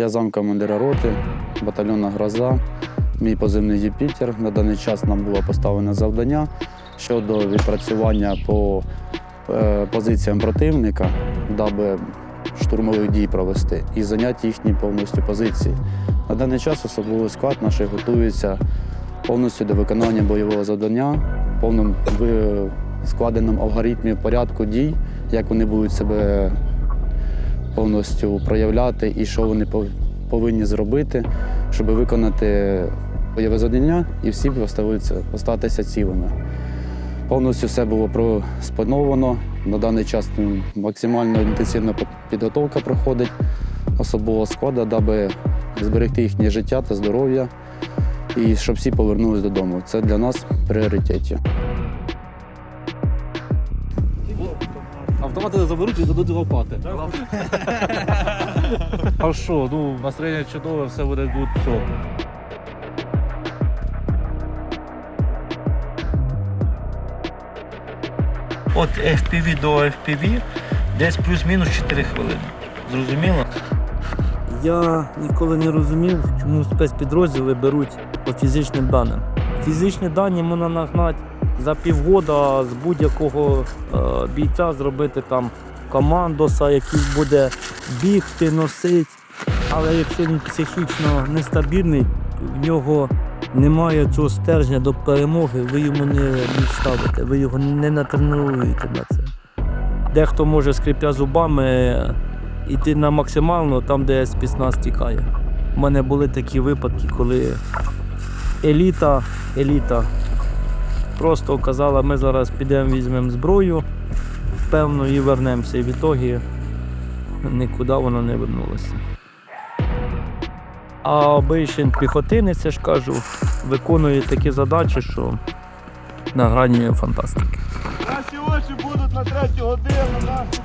Я замкомандира роти, батальйонна гроза, мій позивний Юпітер. На даний час нам було поставлено завдання щодо відпрацювання по е, позиціям противника, даби штурмових дій провести і зайняти їхні повністю позиції. На даний час особовий склад наш готується повністю до виконання бойового завдання, в повному ви- складеному алгоритмі порядку дій, як вони будуть себе повністю проявляти і що вони повинні зробити, щоб виконати бойове завдання і всі остатися цілими. Повністю все було просплановано. На даний час максимально інтенсивна підготовка проходить особового складу, даби зберегти їхнє життя та здоров'я і щоб всі повернулись додому. Це для нас пріоритеті. Автомати заберуть і дадуть лопати. А що, ну, настроєння чудове, все буде good, все. От FPV до FPV десь плюс-мінус 4 хвилини. Зрозуміло? Я ніколи не розумів, чому спецпідрозділи беруть по фізичним даним. Фізичні дані можна нагнати за півгода з будь-якого е, бійця зробити там командоса, який буде бігти, носити. Але якщо він психічно нестабільний, в нього немає цього стержня до перемоги, ви йому не ставите, ви його не натренуєте на це. Дехто може, скрипя зубами, йти на максимально там, де спісна стікає. У мене були такі випадки, коли еліта, еліта просто казала, ми зараз підемо візьмемо зброю, певно, і вернемося. І в ітогі нікуди вона не вернулася. А обичний піхотинець, я ж кажу, виконує такі задачі, що на грані фантастики. Наші очі будуть на третю годину нас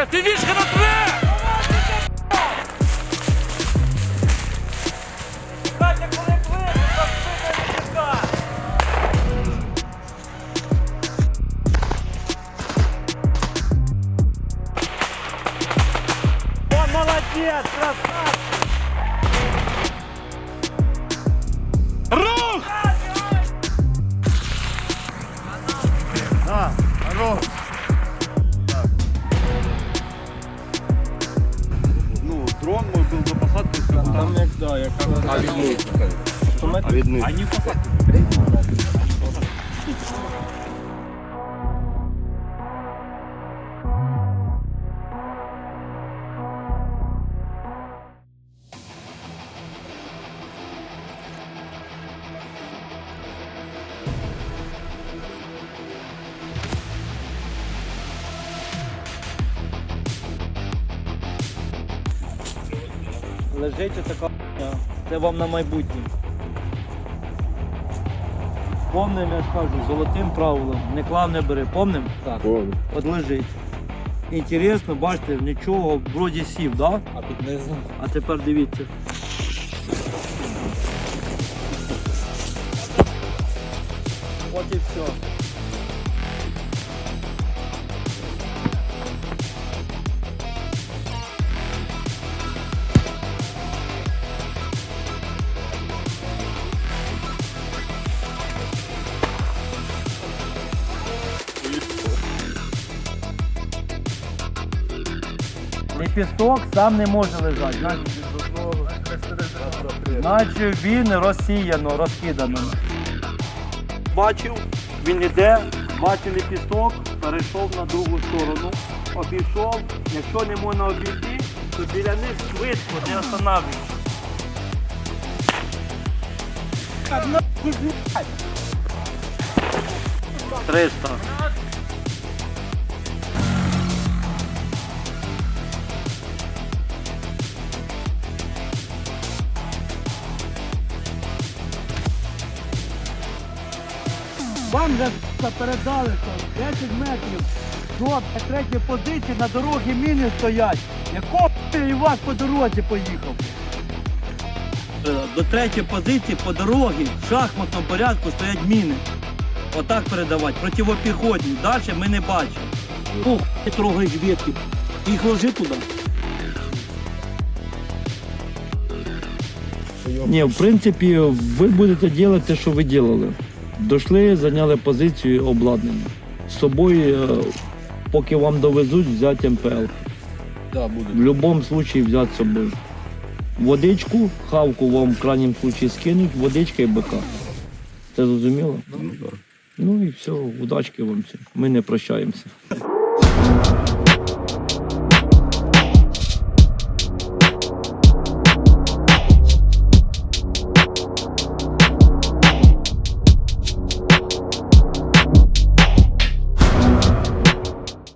супроводжувати. О, молодець, красавчик! Рух! А, рух! Як, від них? а від них. А не посадки. Лежить така хуйня. Це вам на майбутнє. Помним, я ж кажу, золотим правилом. Не клав не бери. Помним? Так. От лежить. Інтересно, бачите, нічого, вроді сів, да? А під низом? А тепер дивіться. От і все. Лепісток сам не може лежати. Наче він розсіяно, розкидано. Бачив, він іде, бачив лепісток, перейшов на другу сторону, обійшов. Якщо не можна обійти, то біля них швидко, не останавлюйся. Триста. Вам же с***, передали, що 10 метрів до третьої позиції на дорогі міни стоять. Якого хуя Івак по дорозі поїхав? До третьої позиції по дорогі в шахматному порядку стоять міни. Отак передавати, противопіхотні. Далі ми не бачимо. Ох, ти трогаєш ветки. Ти їх ложи туди. Ні, в принципі, ви будете робити те, що ви робили. Дошли, зайняли позицію обладнання. З собою, е, поки вам довезуть, взяти МПЛ. Да, буде. В будь-якому випадку взяти з собою. Водичку, хавку вам в крайньому випадку скинуть, водичка і БК. Це зрозуміло? Ну і все, удачки вам всім. Ми не прощаємося.